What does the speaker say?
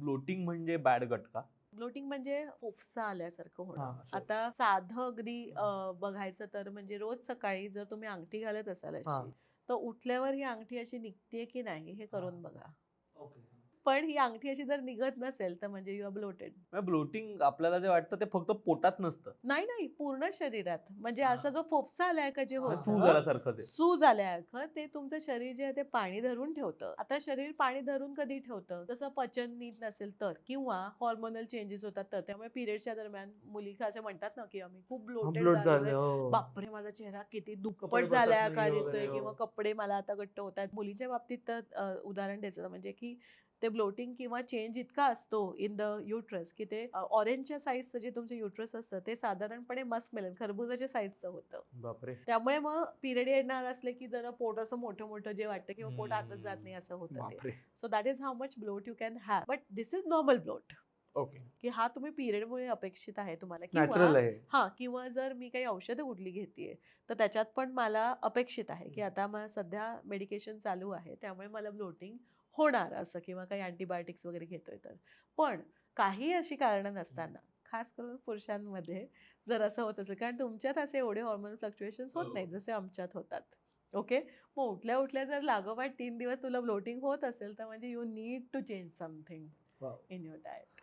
Blotting म्हणजे bad गट का ब्लोटिंग म्हणजे फोफसा आल्यासारखं होणं हा. आता साधं अगदी अं, बघायचं तर म्हणजे रोज सकाळी जर तुम्ही अंगठी घालत असाल हा. अशी तर उठल्यावर ही अंगठी अशी निघते की नाही हे करून हा. बघा पण ही अंगठी अशी जर निघत नसेल तर म्हणजे यू आर ब्लोटेड ब्लोटिंग आपल्याला जे वाटतं ते फक्त पोटात नसतं. नाही नाही पूर्ण शरीरात. म्हणजे हा. असा जो फोफसा आलाय का जे सूज होतं आल्यासारखंच आहे सूज आल्यासारखं ते तुमचं शरीर जे आहे ते पाणी धरून ठेवतं. आता शरीर पाणी धरून कधी ठेवतं? तसं पचन नीट नसेल तर किंवा हॉर्मोनल चेंजेस होतात तर. त्यामुळे पिरियडच्या दरम्यान मुली असं म्हणतात ना की आम्ही खूप ब्लोट ब्लोटेड झाले हो. बापरे माझा चेहरा किती कपडे बसत झालाय नाही का वगैरे, दिसतोय हो. किंवा कपडे मला आता घट्ट होत आहेत. मुलींच्या बाबतीत तर अ, उदाहरण द्यायचं म्हणजे की ते ब्लोटिंग किंवा चेंज इतका असतो इन द युट्रस की ते ऑरेंजच्या साईजचं जे तुमचं युट्रस असतं ते साधारणपणे मस्क मेलन खरबुजाच्या साईजचं होतं. बापरे. त्यामुळे मग पिरियड येणार असले की जरा पोट असं मोठं मोठं जे वाटतं किंवा पोट आतच जात नाही असं होतं ते. So that is how much bloat you can have but this is normal bloat okay की हा तुम्ही पिरियडमुळे अपेक्षित आहे तुम्हाला. किंवा हा किंवा जर मी काही औषधं कुठली घेतेय तर त्याच्यात पण मला अपेक्षित आहे की आता मला सध्या मेडिकेशन चालू आहे त्यामुळे मला ब्लोटिंग होणार असं किंवा काही अँटीबायोटिक्स वगैरे घेतोय तर. पण काही अशी कारणं नसताना खास करून पुरुषांमध्ये जर असं होत असेल कारण तुमच्यात असे एवढे हॉर्मोन फ्लक्च्युएशन्स होत नाहीत जसे आमच्यात होतात. ओके मग उठल्या उठल्या जर लागोपाठ तीन दिवस तुला ब्लोटिंग होत असेल तर म्हणजे you need to change something. In your diet